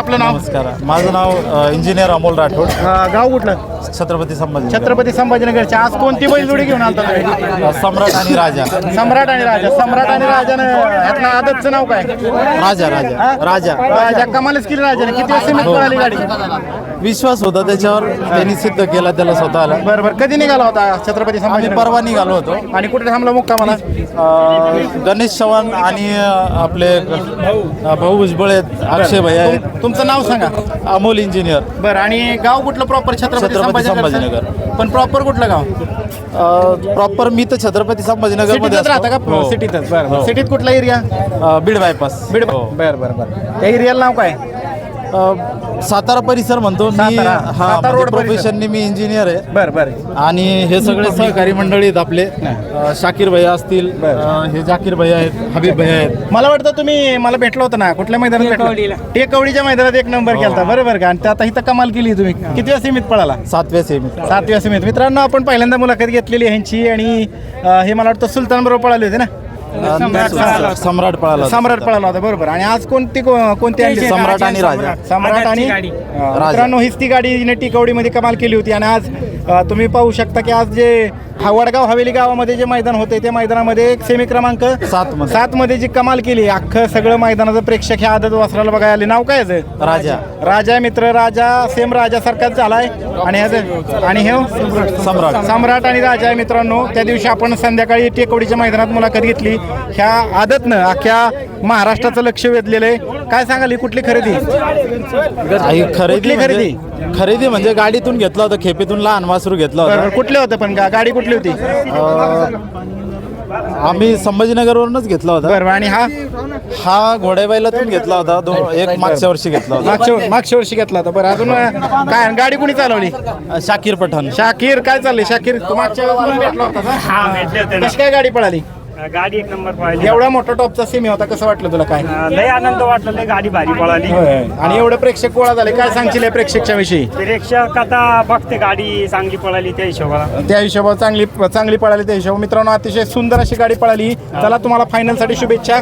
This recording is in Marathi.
आपलं नाव? नमस्कार. माझं नाव अ, इंजिनियर अमोल राठोड. अं, गाव कुठलं? छत्रपती संभाजी छत्रपती संभाजीनगरच्या आज कोणती बैलजोडी घेऊन आलता तुम्ही? अ, सम्राट आणि राजा. सम्राट आणि राजा. सम्राट आणि राजानं ह्यातलं आदतचं नाव काय? राजा राजा? राजा. राजा. कमालच केली राजाने. किती वाजता सीमित पळाली गाडी? विश्वास होता त्याच्यावर. त्यांनी सिद्ध केला त्याला स्वतःला. बरं बरं. कधी निघाला होता छत्रपती आम्ही संभाजी परवा निघालो होतो. आणि कुठे थांबला मुक्कामाला? अ, गणेश चव्हाण आणि अ, आपले अ, भाऊ भुजबळ आहेत अक्षय भैया आहेत. तुमचं नाव सांगा. अमोल इंजिनियर. बरं आणि गाव कुठलं प्रॉपर छत्रपती छत्रपती संभाजीनगर? संभाजीनगर. पण प्रॉपर कुठलं गाव? प्रॉपर मी तर छत्रपती संभाजीनगरमध्ये सिटीतच राहता का? सिटीतच बरं बरं. सिटीत कुठला एरिया बीड बायपास बीड हो. बरं बरं बरं. त्या एरियाला नाव काय? अ, सातारा परिसर म्हणतो. मी सातारा. हा सातारा रोड परिसर. प्रोफेशननी मी इंजिनियर आहे. बरं बरं. आणि हे सगळे सहकारी मंडळी आहेत आपले. अ, शाकीर भैया असतील अ, हे जाकीर भैया आहेत हबीब भैया आहेत. मला वाटतं तुम्ही मला भेटलो होतं ना कुठल्या मैदानात भेटलो? टेकवडीच्या मैदानात एक नंबर केलता. बरोबर का? आणि ते आता इथं कमाल केली तुम्ही. किती वाजता सीमित पळाला? सातव्या सेमी सातव्या सीमित. मित्रांनो आपण पहिल्यांदा मुलाखत घेतलेली ह्यांची आणि अं, हे मला वाटतं सुलतान बरोबर पळाले होते ना? सम्राट पळाला सम्राट पळाला होता. बरोबर. आणि आज कोणती को- कोणती आणली? सम्राट आणि राजा. सम्राट आणि मित्रांनो हीच ती गाडी हिने टिकवडीमध्ये कमाल केली होती. आणि आज अं, तुम्ही पाहू शकता की आज जे हा वडगाव हवेली गावामध्ये जे मैदान होते त्या मैदानामध्ये एक सेमी क्रमांक सात मध्ये. सात मध्ये जी कमाल केली अख्खं सगळं मैदानाचं प्रेक्षक ह्या आदत वासराला बघायला आले. नाव काय याचं? राजा. राजा मित्र. राजा सेम राजासारखाच झालाय. आणि ह्याचं आणि हे? सम्राट. सम्राट आणि राजा आहे मित्रांनो. त्या दिवशी आपण संध्याकाळी टेकवडीच्या मैदानात मुलाखत घेतली. ह्या आदतनं अख्ख्या महाराष्ट्राचं लक्ष वेधलेलं आहे. काय सांगाल ही कुठली खरेदी? आई खरेदी कुठली खरेदी? म्हणजे- खरेदी? म्हणजे गाडीतून घेतला होता खेपेतून लहान वासरू घेतला होता. कुठले होते पण गा- गाडी कुठली होती? आम्ही संभाजीनगरवरूनच घेतला होता. बरोबर आणि हा? हा घोड्याबाईलातून घेतला होता दो एक मागच्या वर्षी घेतला होता. मागच्या मागच्या वर्षी घेतला होता. बरं अजून अं, काय गाडी कुणी चालवली? शाकीर पठाण. शाकीर काय चाललंय? शाकीर तू मागच्या वेळेस पण भेटला होता का? हा कशी काय गाडी पळाली? गाडी एक नंबर पळाली. एवढा मोठा टॉपचा सेमी होता कसं वाटलं तुला काय? अं, लय आनंद वाटला लय गाडी भारी पळाली. आणि एवढं प्रेक्षक गोळा झाले काय सांगशील या प्रेक्षकच्या विषयी? प्रेक्षक आता बघते गाडी चांगली पळाली त्या हिशोबाला. त्या हिशोबावर चांगली चांगली पळाली त्या हिशोबावर. मित्रांनो अतिशय सुंदर अशी गाडी पळाली. चला तुम्हाला फायनलसाठी शुभेच्छा.